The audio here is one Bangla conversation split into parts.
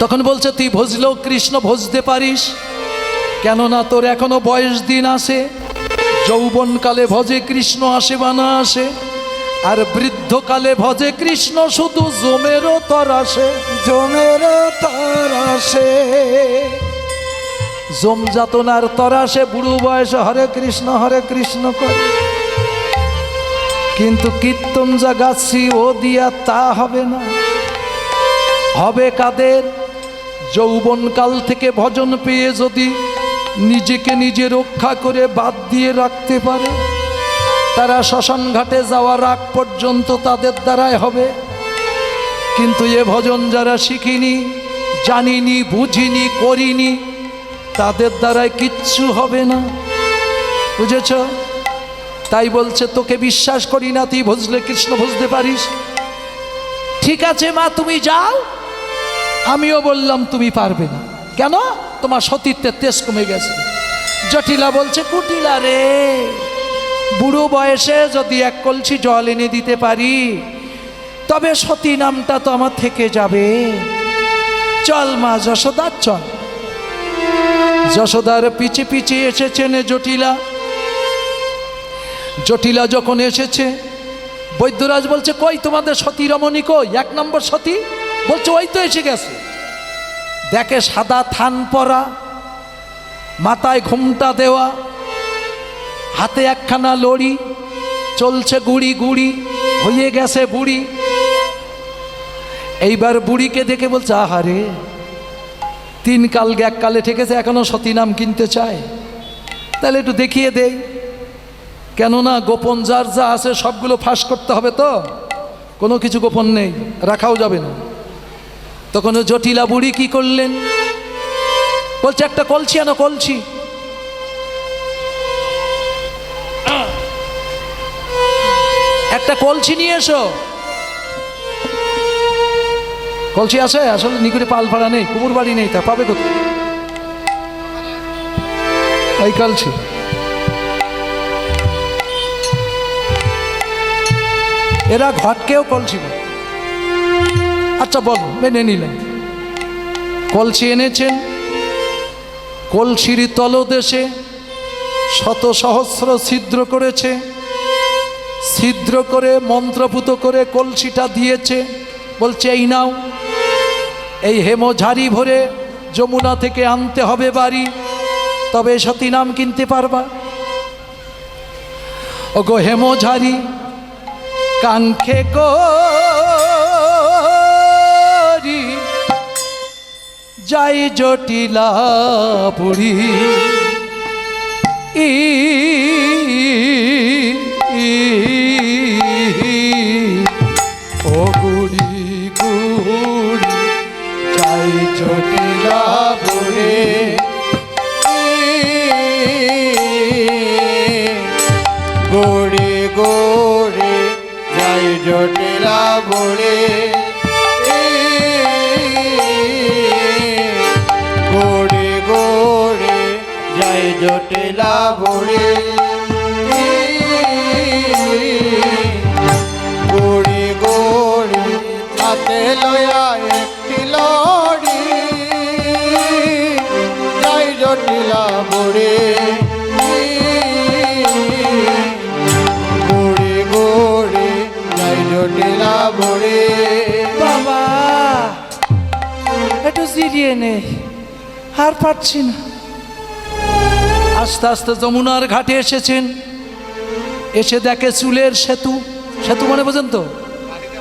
তখন বলছে তুই ভজলেও কৃষ্ণ ভজতে পারিস। কেননা তোর এখনও বয়স দিন আসে যৌবনকালে ভজে কৃষ্ণ আসে বা না আসে। আর বৃদ্ধকালে ভজে কৃষ্ণ শুধু জমেরও তর আসে। জমের তারাসে জম যাতনার তরাসে বুড়ো বয়সে হরে কৃষ্ণ হরে কৃষ্ণ করে। কিন্তু কীর্তন যা গাছি ও দিয়া তা হবে না। হবে কাদের? যৌবনকাল থেকে ভজন পেয়ে যদি নিজেকে নিজে রক্ষা করে বাদ দিয়ে রাখতে পারে, তারা শ্মশান ঘাটে যাওয়ার আগ পর্যন্ত তাদের দ্বারাই হবে। কিন্তু এ ভজন যারা শিখিনি, জানিনি, বুঝিনি, করিনি, তাদের দ্বারাই কিচ্ছু হবে না। বুঝেছ? তাই বলছে, তোকে বিশ্বাস করি না, তুই ভজলে কৃষ্ণ ভজতে পারিস। ঠিক আছে মা, তুমি যাও। আমিও বললাম, তুমি পারবে না। কেন? তোমার সতীত্বের তেজ কমে গেছে। জটিলা বলছে, কুটিলা রে, বুড়ো বয়সে যদি এক কলসি জল এনে দিতে পারি, তবে সতী নামটা তো আমার থেকে যাবে। চল মা যশোদার, চল। যশোদার পিছে পিছে এসেছেন জটিলা। জটিলা যখন এসেছে, বৈদ্যরাজ বলছে, কই তোমাদের সতী রমণী কই? এক নম্বর সতী? বলছে, ওই তো এসে গেছে। দেখে সাদা থান পরা, মাথায় ঘুমটা দেওয়া, হাতে একখানা লড়ি, চলছে গুড়ি গুড়ি, হয়ে গেছে বুড়ি। এইবার বুড়িকে দেখে বলছে, আহারে, তিন কাল এক কালে ঠেকেছে, এখনও সতী নাম কিনতে চায়। তাহলে একটু দেখিয়ে দেই। কেননা গোপন যার যা আছে সবগুলো ফাঁস করতে হবে তো। কোনো কিছু গোপন নেই, রাখাও যাবে না। তখন ওই জটিলা বুড়ি কি করলেন? বলছে, একটা কলছি আনো, কলছি। একটা কলছি নিয়ে এসো। কলসি আছে? আসলে নিকটে পাল ভাড়া নেই কুকুর বাড়ি নেই তা, পাবে কোথায়? এই কলসি এরা ঘটকেও কলসি বলে। আচ্ছা বল, মেনে নিলাম। কলসি এনেছেন কলসির তলদেশে শত সহস্র ছিদ্র করেছে, ছিদ্র করে মন্ত্রপুত করে কলসিটা দিয়েছে। বলছে, এই নাও, এই হেম হেমঝারি ভরে যমুনা থেকে আনতে হবে বাড়ি, তবে সতী নাম কিনতে পারবা। ওগো হেমঝারি কাঙ্ক্ষে করি যাই জটিলা পুরী ই ও গুড়ি গুড়ি যাই জটিলা পুরী গোড়ে গোড়ে যাই জটিলা বড়ে। জটিলা বড়ে গোড়ে গোড়ে হাতে লয়া একটি লড়ি। যাই জটিলা বড়ে গোড়ে গোড়ে, যাই জটিলা বড়ে বাবা, একটু জিরিয়ে নে। আর পারছি না। আস্তে আস্তে যমুনার ঘাটে এসেছেন। এসে দেখে চুলের সেতু। সেতু মানে বোঝেন তো?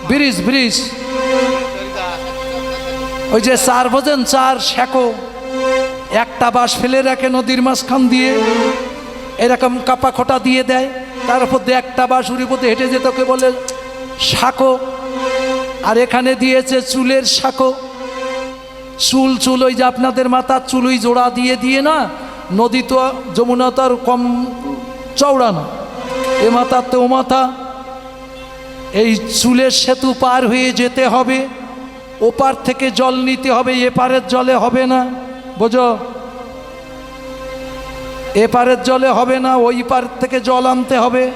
Bridge bridge. ওই যে চার বোঝেন, চার শ্যাকো একটা বাঁশ ফেলে রাখে নদীর মাঝখান দিয়ে। এরকম কাপা খোটা দিয়ে দেয়। তার উপর দিয়ে একটা বাঁশ উড়ি পথে হেঁটে যেতে, ওকে বলে শাকো। আর এখানে দিয়েছে চুলের শাকো। চুল চুল, ওই যে আপনাদের মাথার চুলই জোড়া দিয়ে দিয়ে না নদী তো যমুনা তো আর কম চওড়া না। এ মাথা তো মাথা। এই চুলের সেতু পার হয়ে যেতে হবে। ওপার থেকে জল নিতে হবে, এপারের জলে হবে না। বোঝো? এপারের জলে হবে না, ওই পার থেকে জল আনতে হবে।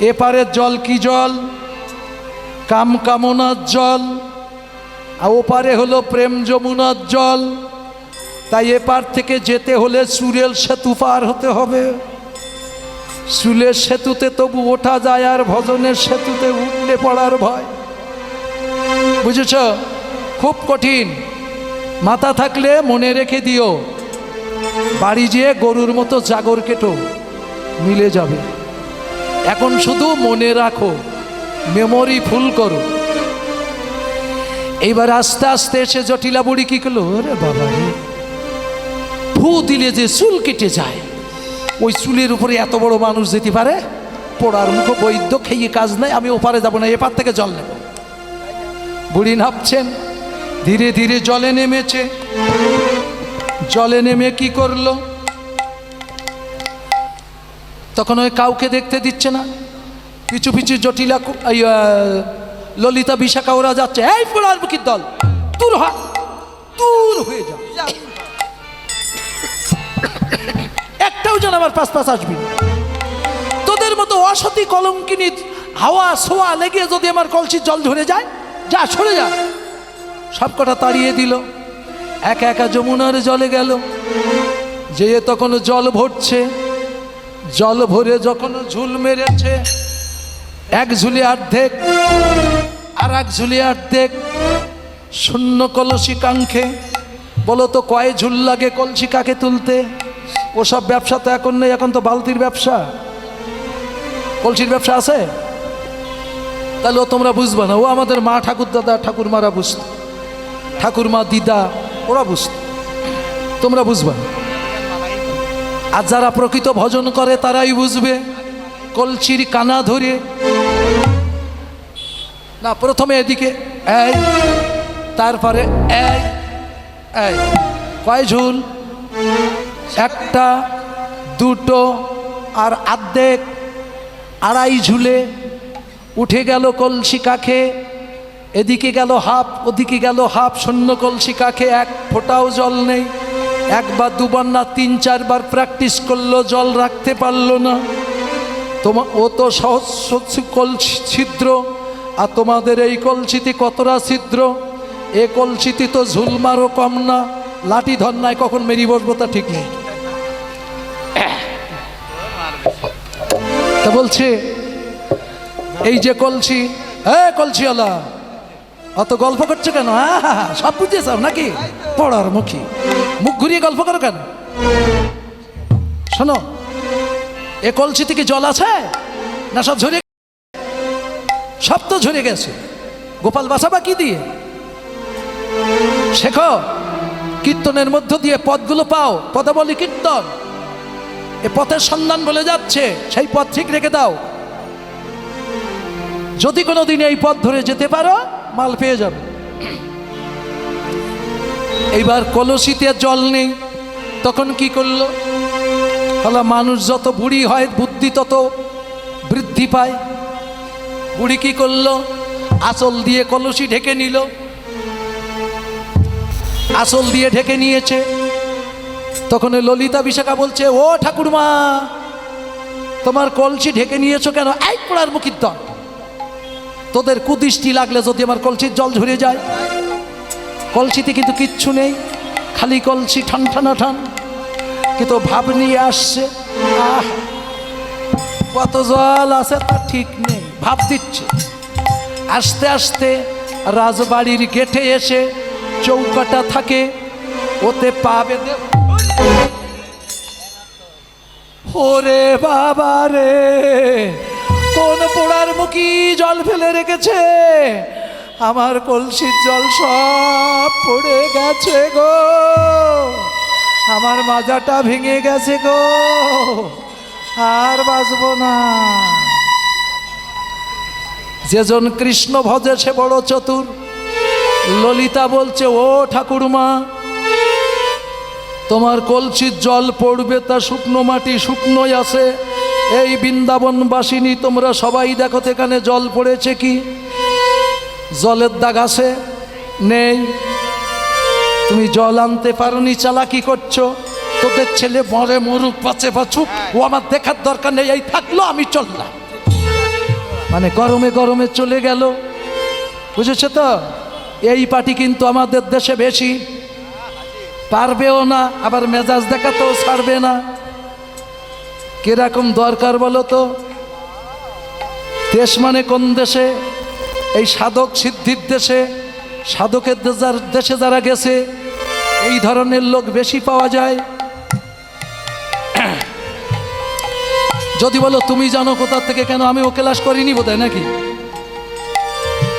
এপারের জল কি জল? কাম কামনার জল। আর ওপারে হলো প্রেম যমুনার জল। তাই এপার থেকে যেতে হলে সুরেল সেতু পার হতে হবে। সুলের সেতুতে তবু ওঠা যায় আর ভজনের সেতুতে উঠলে পড়ার ভয়। বুঝেছ? খুব কঠিন। মাথা থাকলে মনে রেখে দিও। বাড়ি যেয়ে গরুর মতো জাগর কেটো, মিলে যাবে। এখন শুধু মনে রাখো, মেমোরি ফুল করো। এইবার আস্তে আস্তে এসে জটিলা বুড়ি কি করল? রে বাবা ফু দিলে যে চুল কেটে যায়, ওই চুলের উপরে এত বড় মানুষ যেতে পারে? পড়ার মুখ বৈদ্য খেয়ে কাজ নাই, আমি ওপারে যাব না, এপার থেকে জল নেব। বুড়ি নামছেন ধীরে ধীরে জলে নেমেছে। জলে নেমে কি করল? তখন ওই কাউকে দেখতে দিচ্ছে না। পিছু পিছু জটিলা ললিতা বিশাখা ওরা যাচ্ছে, এই পোড়ার মুখির দল দূর হয়ে যা। একটাও যেন আমার পাশ পাশ আসবি। তোদের মতো অসতী কলঙ্কিনী হাওয়া সোয়া লেগে যদি আমার কলসির জল ধরে যায়, যা, সরে যা। সব কটা তাড়িয়ে দিল। একা একা যমুনার জলে গেল। যে তখন জল ভরছে। জল ভরে যখন ঝুল মেরেছে। এক ঝুলি অর্ধেক, আর এক ঝুলি অর্ধেক। শূন্য কলসি কাঙ্ক্ষে বলো তো কয় ঝুল লাগে কলসি কাকে তুলতে? ওসব ব্যবসা তো এখন নেই, এখন তো বালতির ব্যবসা। কলসির ব্যবসা আছে? তাহলে ও তোমরা বুঝবে না, ও আমাদের মা ঠাকুর দাদা ঠাকুরমারা বুঝত। ঠাকুরমা দিদা, ওরা বুঝত। তোমরা বুঝবে না। আর যারা প্রকৃত ভজন করে, তারাই বুঝবে। কলচির কানা ধরে। না, প্রথমে এদিকে, এই, তারপরে এই, কয় ঝুল? একটা, দুটো, আর আর্ধেক, আড়াই ঝুলে উঠে গেল কলসি কাখে, এদিকে গেল হাফ, ওদিকে গেল হাফ, শূন্য কলসি কাখে, এক ফোঁটাও জল নেই, একবার, দুবার না, তিন, চারবার প্র্যাকটিস করল, জল রাখতে পারল না। তোমা, ও তো সহজ কলসি ছিদ্র, আর তোমাদের এই কলসিতে কতটা ছিদ্র? এ কলসিতে তো ঝুলমারও কম না, লাঠি ধন্যায় কখন মেরি বসবো তা ঠিক নেই। বলছে? এই যে কলসি হ্যাঁ কলসিওয়ালা অত গল্প করছ কেন? হ্যাঁ সব বুঝেছ নাকি? পড়ার মুখী। মুখ ঘুরিয়ে গল্প করো কেন? শোনো, এ কলসিতে কি জল আছে? না সব ঝরে সব তো ঝরে গেছে। গোপাল বাসাবা কি দিয়ে? শেখো, কীর্তনের মধ্য দিয়ে পদগুলো পাও, পদাবলী কীর্তন। এ পথের সন্ধান বলে যাচ্ছে, সেই পথ ঠিক রেখে দাও। যদি কোনো দিন এই পথ ধরে যেতে পারো, মাল পেয়ে যাবে। এইবার কলসিতে জল নেই, তখন কি করল? হলো মানুষ যত বুড়ি হয়, বুদ্ধি তত বৃদ্ধি পায়। বুড়ি কি করল? আঁচল দিয়ে কলসি ঢেকে নিল। আঁচল দিয়ে ঢেকে নিয়েছে। তখন ললিতা বিশাখা বলছে, ও ঠাকুরমা, তোমার কলসি ঢেকে নিয়েছো কেন? এই পোড়ার মুখির দল। তোদের কুদৃষ্টি লাগলে যদি আমার কলসির জল ঝরে যায়। কলসিতে কিন্তু কিচ্ছু নেই, খালি কলসি ঠান ঠানা ঠান। কিন্তু ভাব নিয়ে আসছে, আহ, কত জল আছে তা ঠিক নেই। ভাব দিচ্ছে। আস্তে আস্তে রাজবাড়ির গেটে এসে চৌকাটা থাকে, ওতে পা বেঁধে ওরে বাবা রে, কোন পোড়ার মুখী জল ফেলে রেখেছে? আমার কলসির জল সব পড়ে গেছে গো। আমার মাজাটা ভেঙে গেছে গো। আর বাঁচবো না। যেজন কৃষ্ণ ভজে সে বড় চতুর। ললিতা বলছে, ও ঠাকুরমা তোমার কলসির জল পড়বে, তা শুকনো মাটি শুকনোই আছে। এই বৃন্দাবনবাসিনী, তোমরা সবাই দেখো এখানে জল পড়েছে কি? জলের দাগ আছে? নেই। তুমি জল আনতে পারোনি, চালাকি করছ। তোদের ছেলে মরে মরুক পাচে পাচুক ও আমার দেখার দরকার নেই, এই থাকল, আমি চললাম। মানে গরমে গরমে চলে গেল। বুঝেছ তো? এই পার্টি কিন্তু আমাদের দেশে বেশি। পারবেও না, আবার মেজাজ দেখাতেও ছাড়বে না। কীরকম দরকার বলো তো? দেশ মানে কোন দেশে? এই সাধক সিদ্ধির দেশে, সাধকের দেশে যারা গেছে, এই ধরনের লোক বেশি পাওয়া যায়। যদি বলো, তুমি জানো কোথা থেকে কেন আমি ও ক্লাস করিনি বোধ নাকি?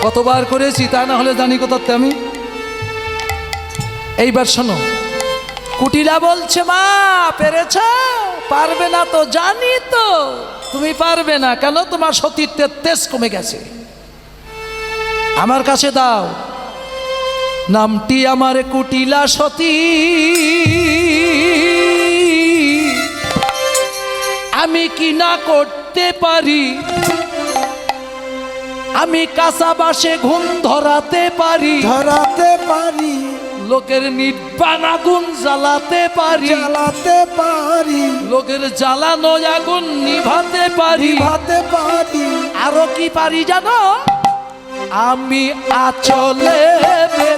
কতবার করেছি তা না হলে জানি কোথার থেকে আমি এইবার শোনো। কুটিলা বলছে, মা, পেরেছ? পারবে না তো, জানি তো। তুমি পারবে না, কেন তোমার সতীত্বের তেজ কমে গেছে? আমার কাছে দাও। নামটি আমার কুটিলা সতী। আমি কি না করতে পারি? আমি কাঁচা বাসে ঘুম ধরাতে পারি। ধরাতে পারি। লোকের নির্বাণ আগুন জ্বালাতে পারি। জ্বালাতে পারি। লোকের জ্বালানো আগুন নিভাতে পারি। ভাতে পারি। আরও কি পারি জানো? আমি আচলে বেঁধে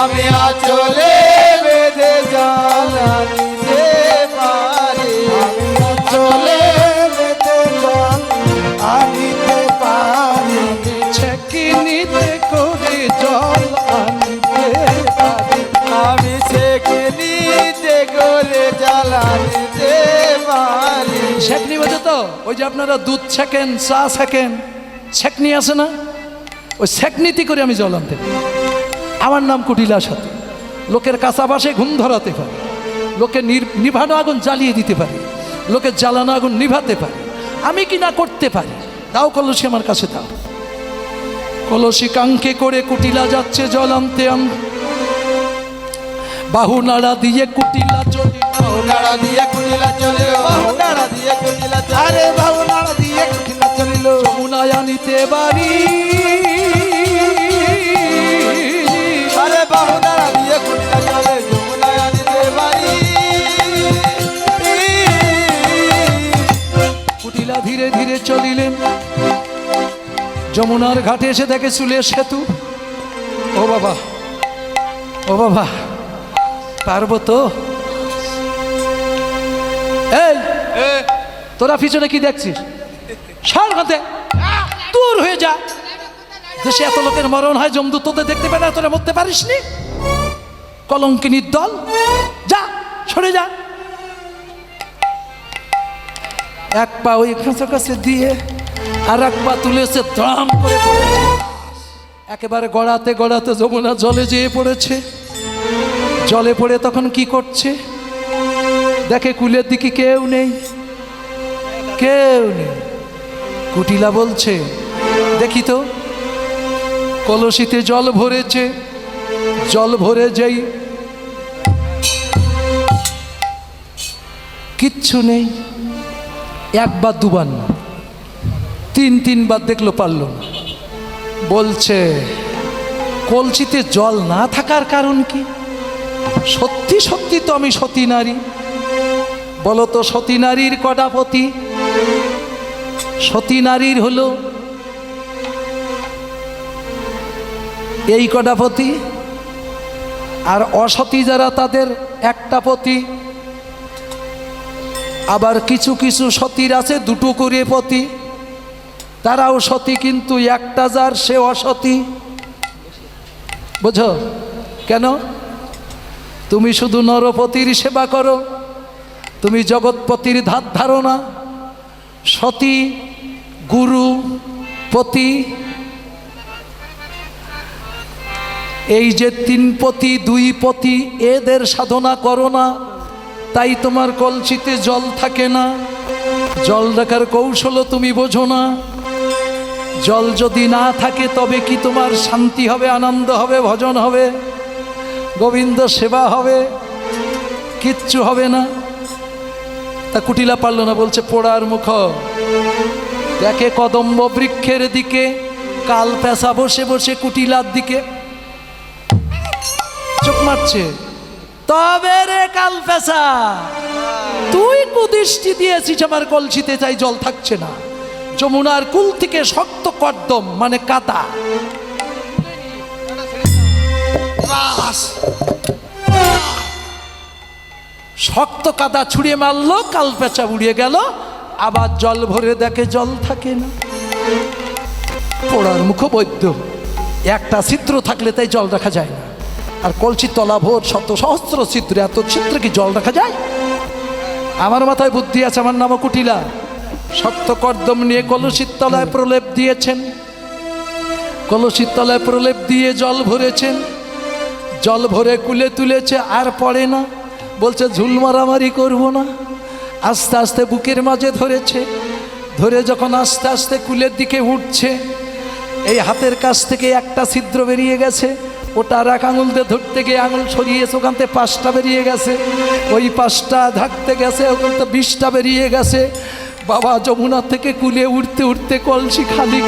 আমি আচলে বেঁধে জ্বালানিতে যে আপনারা দুধ ছেকেন, চা ছেকেন, ছেকনি আছে না? ওই ছেকনিতে করে আমি জল আনতে আমার নাম কুটিলা সাথে। লোকের বাসে ঘুম ধরাতে পারি। লোকে নিভানো আগুন জ্বালিয়ে দিতে পারে। লোকের জ্বালানো আগুন নিভাতে পারে। আমি কি না করতে পারি? দাও কলসি আমার কাছে দাও। কলসি কাঙ্কে করে কুটিলা যাচ্ছে জল আনতে আন- বাহু নাড়া দিয়ে কুটিলা চলি। নাড়া দিয়ে কুটিলা চলিল। নাড়া দিয়ে কুটিলা আরে বাবু নাড়া দিয়ে কুটিলা চলিল। যমুনায় আনিতে বাড়ি। আরে বাবু নাড়া দিয়ে কুটিলা চলে যমুনায় আনিতে পারি কুটিলা ধীরে ধীরে চলিলেন। যমুনার ঘাটে এসে দেখে চুলের সেতু। ও বাবা ও বাবা পারব তো এই, তোরা পিছনে কি দেখছিস? সার হাতে। দূর হয়ে যা। দেশে এত লোকের মরণ হয় জমদু তোদের দেখতে না, তোরা মরতে পারিস নি কলঙ্কিনীর দল যা, সরে যা। এক পা ওই কাছে কাছে দিয়ে আর এক পা তুলেছে দাম করে। একেবারে গড়াতে গড়াতে যমুনা জলে যেয়ে পড়েছে। জলে পড়ে তখন কি করছে? দেখে কুলের দিকে কেউ নেই কেউ নেই। কুটিলা বলছে, দেখি তো, কলসিতে জল ভরেছে, জল ভরে যেই কিচ্ছু নেই একবার দুবার না, তিন তিনবার দেখল পারল না। বলছে, কলসিতে জল না থাকার কারণ কি? সত্যি সত্যি তো আমি সতী নারী বলো তো সতী নারীর কটাপতি? সতী নারীর হলো এই কটাপতি আর অসতী যারা তাদের একটা পতি। আবার কিছু কিছু সতীর আছে দুটো করে পতি। তারাও সতী কিন্তু একটা যার সে অসতী। বুঝো? কেন? তুমি শুধু নরপতির সেবা করো। তুমি জগৎপতির ধাত ধারণা, সতী, গুরু, পতি। এই যে তিন পতি, দুই পতি, এদের সাধনা করো না, তাই তোমার কলসিতে জল থাকে না। জল রাখার কৌশলও তুমি বোঝো না। জল যদি না থাকে, তবে কি তোমার শান্তি হবে, আনন্দ হবে, ভজন হবে? গোবিন্দ সেবা হবে, কিচ্ছু হবে না। তা কুটিলা পারল না, বলছে, পোড়ার মুখ। দেখে কদম্ব বৃক্ষের দিকে, কাল পেশা বসে বসে কুটিলার দিকে। চোখ মারছে, তবে রে কাল পেশা তুই কুদৃষ্টি দিয়েছিস আমার কলসিতে চাই জল থাকছে না। যমুনার কুল থেকে শক্ত কর্দম মানে কাতা শক্ত কাদা ছুঁড়ে মারলো, কাল পেঁচা উড়িয়ে গেল, আবার জল ভরে দেখে জল থাকে না। পোড়ার মুখ বৈদ্য একটা ছিদ্র থাকলে তাই জল রাখা যায় না। আর কলসির তলা, ভোর, শত সহস্র ছিদ্র, এত ছিদ্র কি জল রাখা যায়? আমার মাথায় বুদ্ধি আছে, আমার নামও কুটিলা। শক্ত কর্দম নিয়ে কলসির তলায় প্রলেপ দিয়েছেন। কলসির তলায় প্রলেপ দিয়ে জল ভরেছেন। জল ভরে কুলে তুলেছে, আর পড়ে না। বলছে, ঝুল মারামারি করব না। আস্তে আস্তে বুকের মাঝে ধরেছে, ধরে যখন আস্তে আস্তে কুলের দিকে উঠছে, এই হাতের কাছ থেকে একটা ছিদ্র বেরিয়ে গেছে, ওটা আর এক আঙুল দিয়ে ধরতে গিয়ে আঙুল সরিয়েছে ওখান থেকে পাঁচটা বেরিয়ে গেছে। ওই পাঁচটা ধাকতে গেছে, ওখান থেকে বিশটা বেরিয়ে গেছে। বাবা, যমুনা থেকে কুলে উঠতে উঠতে কলসি খালি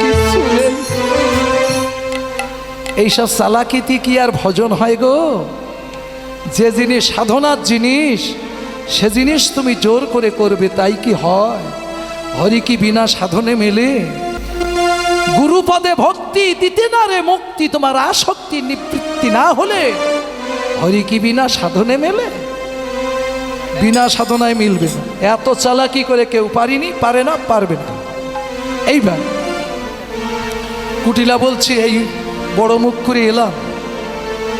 এইসব চালাকিতি কি আর ভজন হয় গো? যে জিনিস সাধনার জিনিস, সে জিনিস তুমি জোর করে করবে, তাই কি হয়? হরি কি বিনা সাধনে মেলে? গুরুপদে ভক্তি দিতে না রে মুক্তি, তোমার আসক্তি নিবৃত্তি না হলে হরি কি বিনা সাধনে মেলে? বিনা সাধনায় মিলবে না। এত চালাকি করে কেউ পারিনি, পারে না, পারবে না। এইবার কুটিলা বলছি, এই বড় মুখ করে এলাম।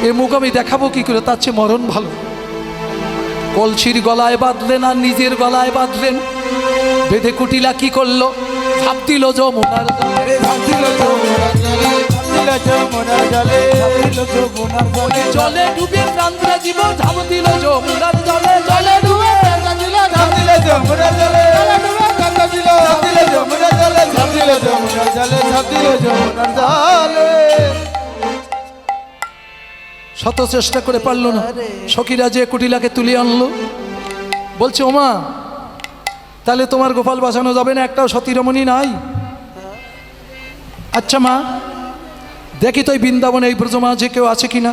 এ মুখ আমি দেখাবো কি করে? তার চেয়ে মরণ ভালো। কলসির গলায় বাঁধলেন আর নিজের গলায় বাঁধলেন। বেঁধে কুটিলা কি করল? ভাব দিল যমুনার জলে। ডুবে প্রান্তরা জীব যমুনার জলে। জলে ডুবে জলে। জলে জলে। শত চেষ্টা করে পারল না। সখীরা যে কুটিলাকে তুলে আনলো, বলছে, ওমা, তাহলে তোমার গোপাল বাঁচানো যাবে না, একটাও সতীরমণী নাই? আচ্ছা মা, দেখি তো এই বৃন্দাবনে এই ব্রজমা যে কেউ আছে কিনা।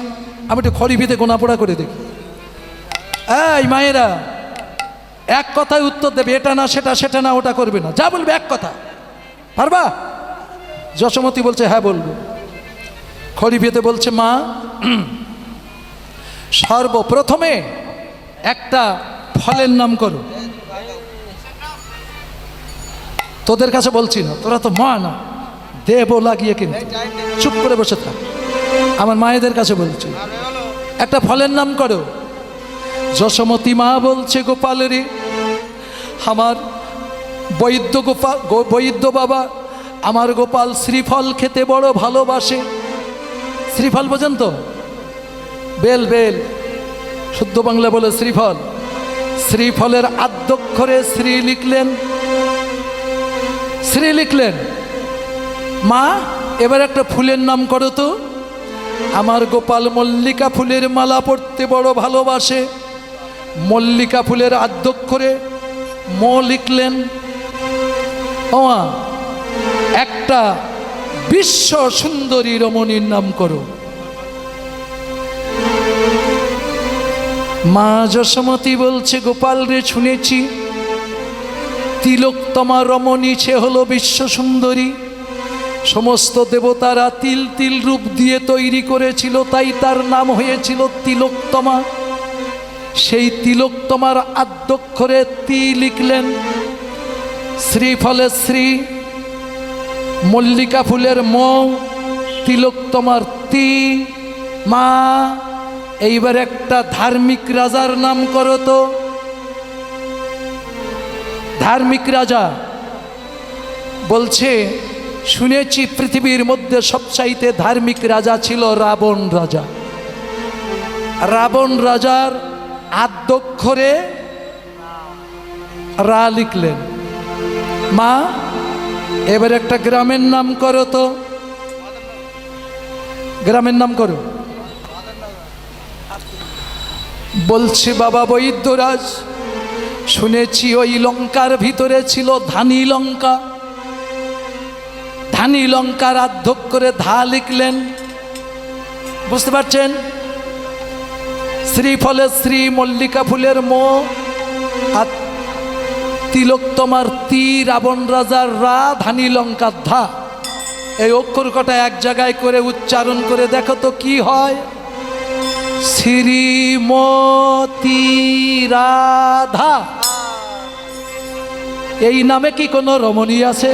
আমি একটু খড়ি ভিতে গোনাপোড়া করে দেখি। এই মায়েরা, এক কথায় উত্তর দেবে, এটা না, সেটা সেটা না, ওটা করবে না। যা বলবে এক কথা। পারবা? যশোমতী বলছে হ্যাঁ বলব। খড়ি ভিতে বলছে, মা সর্বপ্রথমে একটা ফলের নাম করো। তোদের কাছে বলছি না, তোরা তো মা না। দেব লাগিয়ে কিন্তু। চুপ করে বসে থাক। আমার মায়েদের কাছে বলছি, একটা ফলের নাম করো। যশোমতী মা বলছে, গোপাল রে, আমার বৈদ্য গোপাল বৈদ্য বাবা আমার গোপাল শ্রীফল খেতে বড় ভালোবাসে। শ্রীফল বোঝেন তো? বেল বেল। শুদ্ধ বাংলা বলে শ্রীফল। শ্রীফলের আদ্যক্ষরে শ্রী লিখলেন। শ্রী লিখলেন। মা, এবার একটা ফুলের নাম করো তো। আমার গোপাল মল্লিকা ফুলের মালা পড়তে বড় ভালোবাসে। মল্লিকা ফুলের আদ্যক্ষরে ম লিখলেন। ওমা একটা বিশ্ব সুন্দরী রমণীর নাম করো। মা যশোমতী বলছে, গোপাল রে, শুনেছি। তিলোত্তমা রমণী, সে হলো বিশ্ব সুন্দরী সমস্ত দেবতারা তিল তিল রূপ দিয়ে তৈরি করেছিল, তাই তার নাম হয়েছিল তিলোত্তমা। সেই তিলোত্তমার আদ্যক্ষরে তি লিখলেন শ্রীফলে শ্রী মল্লিকা ফুলের ম, তিলোত্তমার তি, মা এইবার একটা ধার্মিক রাজার নাম করো তো। ধার্মিক রাজা বলছে, শুনেছি পৃথিবীর মধ্যে সবচাইতে ধার্মিক রাজা ছিল রাবণ রাজা। রাবণ রাজার আদ্যক্ষরে রা লিখলেন। মা, এবার একটা গ্রামের নাম করো তো। গ্রামের নাম করো। বলছে, বাবা বৈদ্যরাজ, শুনেছি ওই লঙ্কার ভিতরে ছিল ধানি লঙ্কা। ধানি লঙ্কার আধ্যক করে ধা লিখলেন। বুঝতে পারছেন? শ্রীফলে শ্রী মল্লিকা ফুলের মো, আর তিলোত্তমার তি রাবণ রাজার রা ধানি লঙ্কার ধা। এই অক্ষর কটা এক জায়গায় করে উচ্চারণ করে দেখো তো কি হয়। শ্রীমতী রাধা। এই নামে কি কোনো রমণী আছে?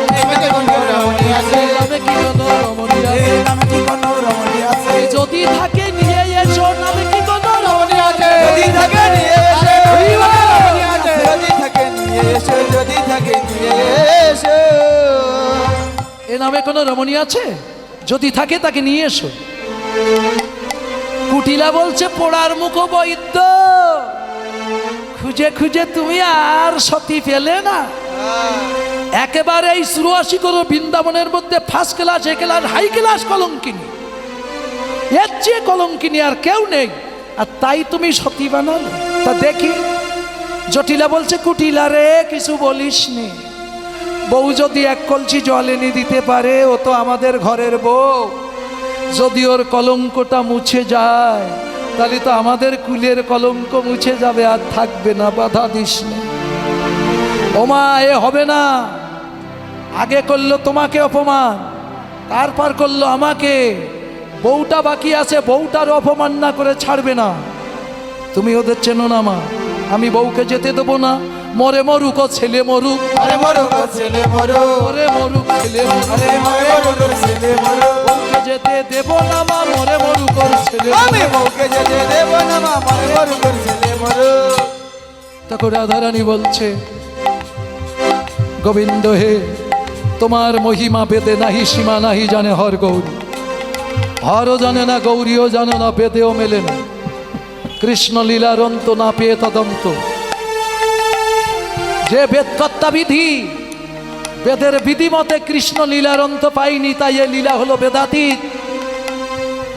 যদি থাকে নিয়ে এসো নামে কি কোনো রমণী আছে? যদি থাকে নিয়ে এসে ওই বাবা রমণী আছে। যদি থাকে নিয়ে এসে যদি থাকে নিয়ে এসে। এ নামে কোনো রমণী আছে? যদি থাকে তাকে নিয়ে এসো। কুটিলা বলছে, পোড়ার মুখ বৈদ্য। খুঁজে খুঁজে তুমি আর সতী পেলে না। একেবারে এই চুরাশি করো বৃন্দাবনের মধ্যে first class A class high class কলঙ্কিনী। এর চেয়ে কলঙ্কিনী আর কেউ নেই। আর তাই তুমি সতী বানালে। তা দেখি। জটিলা বলছে, কুটিলা রে, কিছু বলিস নি। বউ যদি এক কলসি জল এনে দিতে পারে, ও তো আমাদের ঘরের বউ। যদি ওর কলঙ্কটা মুছে যায়, তাহলে তো আমাদের কুলের কলঙ্ক মুছে যাবে আর থাকবে না, বাধা দিস ওমা, এ হবে না। আগে করল তোমাকে অপমান, তারপর করল আমাকে। বউটা বাকি আছে, বউটার অপমান না করে ছাড়বে না। তুমি ওদের চেনো না মা, আমি বউকে যেতে দেবো না মরে মরুক ছেলে মরুক। আরে মরো ছেলে মরো মরে মরুক ছেলে মরুক। মরে ছেলে যেতে দেব না মা মরে মরুক ছেলে আমি মরুক। যেতে দেব না মা মরে মরো ছেলে মরো তখন রাধারানী বলছে গোবিন্দ হে তোমার মহিমা পেতে নাহি সীমা নাহি জানে হর গৌরী। হরও জানে না গৌরীও জানে না বেদেও মেলে না। কৃষ্ণ লীলার অন্ত না পেয়ে তদন্ত। যে বেদকর্তা বিধি বেদের বিধি মতে কৃষ্ণ লীলার অন্ত পাইনি, তাই এ লীলা হলো বেদাতীত।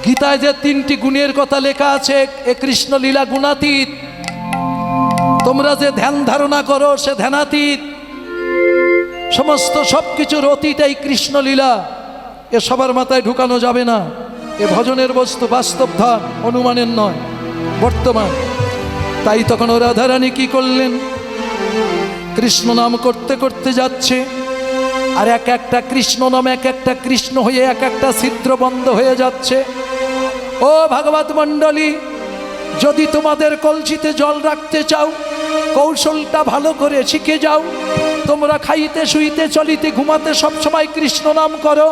গীতায় যে তিনটি গুণের কথা লেখা আছে, এ কৃষ্ণ লীলা গুণাতীত। তোমরা যে ধ্যান ধারণা করো, সে ধ্যানাতীত। সমস্ত সব কিছুর অতীত এই কৃষ্ণলীলা এ সবার মাথায় ঢুকানো যাবে না। এ ভজনের বস্তু বাস্তব ধান অনুমানের নয়, বর্তমান। তাই তখন রাধারানী কি করলেন? কৃষ্ণ নাম করতে করতে যাচ্ছে। আর এক একটা কৃষ্ণ নাম এক একটা কৃষ্ণ হয়ে এক একটা ছিদ্র বন্ধ হয়ে যাচ্ছে। ও ভাগবত মণ্ডলী, যদি তোমাদের কলসিতে জল রাখতে চাও, কৌশলটা ভালো করে শিখে যাও। তোমরা খাইতে, শুইতে, চলিতে, ঘুমাতে সব সময় কৃষ্ণ নাম করো।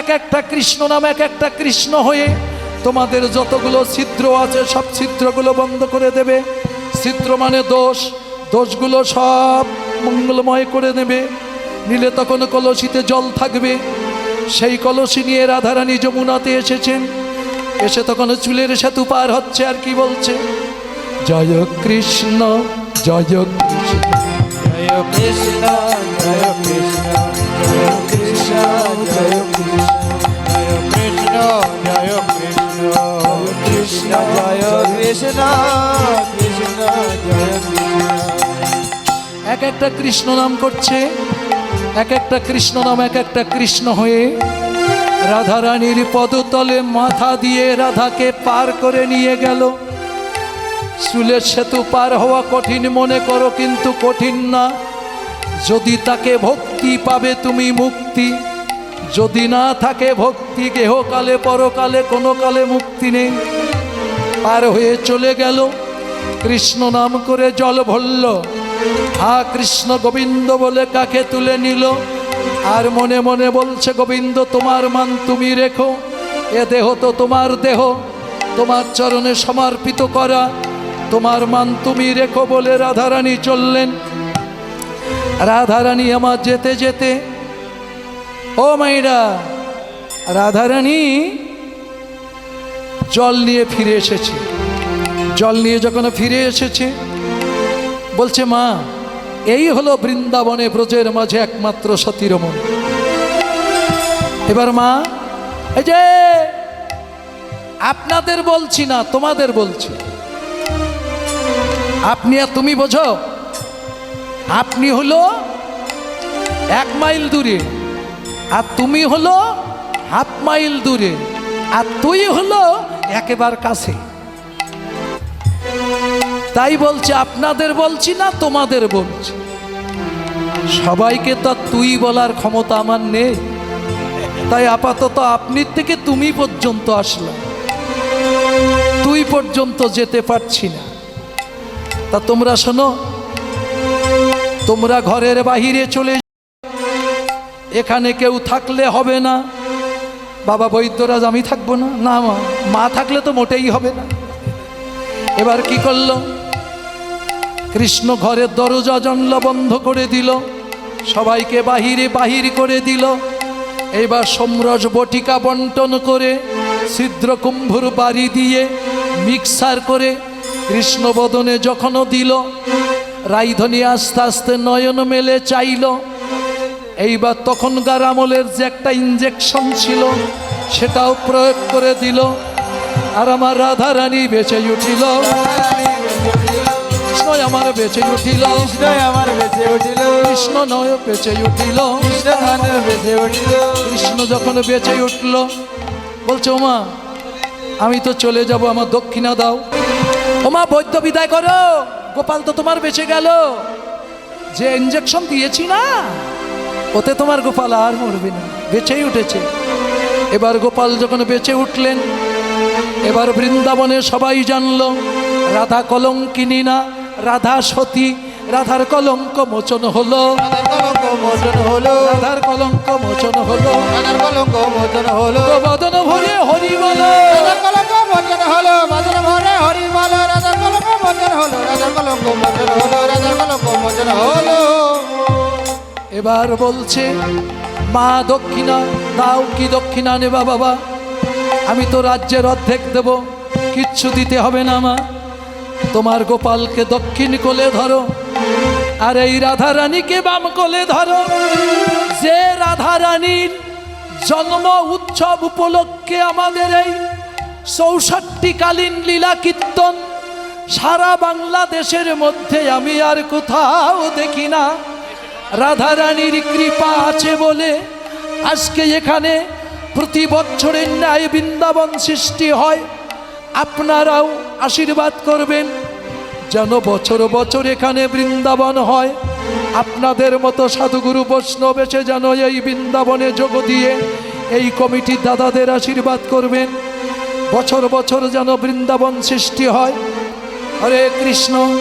এক একটা কৃষ্ণ নাম, এক একটা কৃষ্ণ হয়ে তোমাদের যতগুলো ছিদ্র আছে, সব ছিদ্রগুলো বন্ধ করে দেবে। ছিদ্র মানে দোষ দোষগুলো সব মঙ্গলময় করে নেবে। নিলে তখন কলসিতে জল থাকবে। সেই কলসি নিয়ে রাধারানী যমুনাতে এসেছেন। এসে তখন চুলের সেতু পার হচ্ছে আর কি বলছে? জয় কৃষ্ণ জয় কৃষ্ণ। জয় কৃষ্ণ জয় কৃষ্ণ জয় কৃষ্ণ জয় কৃষ্ণ জয় কৃষ্ণ। জয় কৃষ্ণ জয় কৃষ্ণ কৃষ্ণ জয় কৃষ্ণ। এক একটা কৃষ্ণ নাম করছে, এক একটা কৃষ্ণ নাম, এক একটা কৃষ্ণ হয়ে রাধারানীর পদতলে মাথা দিয়ে রাধাকে পার করে নিয়ে গেল। চুলের সেতু পার হওয়া কঠিন মনে করো, কিন্তু কঠিন না। যদি তাকে ভক্তি পাবে তুমি মুক্তি, যদি না থাকে ভক্তি, গেহকালে, পরকালে কোনো কালে মুক্তি নেই। পার হয়ে চলে গেল। কৃষ্ণ নাম করে জল ভরল। হা কৃষ্ণ গোবিন্দ বলে কাকে তুলে নিল? আর মনে মনে বলছে, গোবিন্দ, তোমার মান তুমি রেখো। এ দেহ তো তোমার দেহ। তোমার চরণে সমর্পিত করা। তোমার মান তুমি রেখো বলে রাধারানী চললেন। রাধারানী আমার যেতে যেতে, ও মাইরা, রাধারানী, জল নিয়ে ফিরে এসেছে। জল নিয়ে যখন ফিরে এসেছে, বলছে, মা, এই হলো বৃন্দাবনে ব্রজের মাঝে একমাত্র সতীরমন এবার মা, এই যে, আপনাদের বলছি না, তোমাদের বলছি। আপনি আর তুমি বোঝো, আপনি হলো এক মাইল দূরে, আর তুমি হলো হাফ মাইল দূরে, আর তুই হলো একেবার কাছে। তাই বলছে, আপনাদের বলছি না, তোমাদের বলছি। সবাইকে তো তুই বলার ক্ষমতা আমার নেই। তাই আপাতত আপনি থেকে তুমি পর্যন্ত আসলাম। তুই পর্যন্ত যেতে পারছি না। তা তোমরা শোনো, তোমরা ঘরের বাহিরে চলে। এখানে কেউ থাকলে হবে না। বাবা বৈদ্যরাজ, আমি থাকব না। না মা থাকলে তো মোটেই হবে না। এবার কি করল? কৃষ্ণ ঘরের দরজা জানলা বন্ধ করে দিল। সবাইকে বাহিরে বাহির করে দিল। এবার সমরস বটিকা বন্টন করে ছিদ্র কুম্ভুর বাড়ি দিয়ে মিক্সার করে কৃষ্ণবদনে যখনও দিল, রাইধনী আস্তে আস্তে নয়ন মেলে চাইল। এইবার তখনকার আমলের যে একটা ইঞ্জেকশন ছিল, সেটাও প্রয়োগ করে দিল। আর আমার রাধারানী বেঁচে উঠিল। কৃষ্ণ আমার বেঁচে উঠিল। আমার বেঁচে উঠিল। কৃষ্ণ নয় বেঁচে উঠিল। কৃষ্ণ বেঁচে উঠিল। কৃষ্ণ যখন বেঁচে উঠল বলছে ওমা আমি তো চলে যাব আমার দক্ষিণা দাও। ওমা বৈদ্য বিদায় করো। গোপাল তো তোমার বেঁচে গেল। যে ইঞ্জেকশন দিয়েছি না ওতে তোমার গোপাল আর মরবে না। বেঁচেই উঠেছে। এবার গোপাল যখন বেঁচে উঠলেন এবার বৃন্দাবনে সবাই জানল, রাধা কলঙ্কিনী না, রাধা সতী, রাধার কলঙ্ক মোচন হলো। মোচন হলো রাধার কলঙ্ক মোচন হলো। রাধার কলঙ্ক মোচন হলো বদন ভরে হরি বলো। কলঙ্ক মোচন হলো বাদন ভরে হরি বলো রাধার কলঙ্ক মোচন হলো রাধার কলঙ্ক মোচন হলো রাধার কলঙ্ক মোচন হলো এবার বলছে, মা দক্ষিণা, দাও কি দক্ষিণা নেবা বাবা? আমি তো রাজ্যের অর্ধেক দেব। কিচ্ছু দিতে হবে না মা। তোমার গোপালকে দক্ষিণ কোলে ধরো। আর এই রাধারানীকে বাম কোলে ধরো। যে রাধারানীর জন্ম উৎসব উপলক্ষে আমাদের এই চৌষট্টিকালীন লীলা কীর্তন সারা বাংলাদেশের মধ্যে আমি আর কোথাও দেখি না। রাধারানীর কৃপা আছে বলে আজকে এখানে প্রতি বছরের ন্যায় বৃন্দাবন সৃষ্টি হয়। আপনারাও আশীর্বাদ করবেন। যেন বছর বছর এখানে বৃন্দাবন হয়। আপনাদের মতো সাধুগুরু বৈষ্ণব এসে যেন এই বৃন্দাবনে যোগ দিয়ে এই কমিটির দাদাদের আশীর্বাদ করবেন। বছর বছর যেন বৃন্দাবন সৃষ্টি হয়। হরে কৃষ্ণ।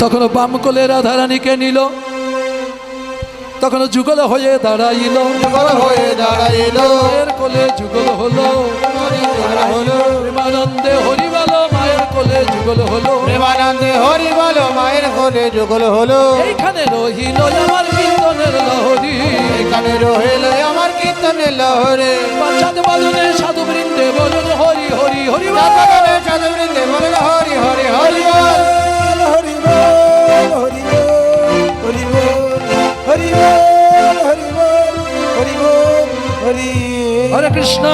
তখন বাম কোলে রাধারানীকে নিল। তখন যুগল হয়ে দাঁড়াইল। যুগল হয়ে দাঁড়াইল। মায়ের কোলে যুগল হলো। হলো প্রেমানন্দে হরিবল মায়ের কোলে যুগল হলো। প্রেমানন্দে হরি বলো মায়ের কোলে যুগল হলো। এইখানে রহিল আমার কীর্তনের লহরি। এখানে রহিল আমার কীর্তনের লহরে। বাচ্চাদ বাদনে সাধু বৃন্দে বলুন হরি হরি হরি বল। চাঁদনে চাঁদবৃন্দে বলে হরি হরি হরি হরি হরি হরি বল। হরি হরি হরি হরি হরে কৃষ্ণ।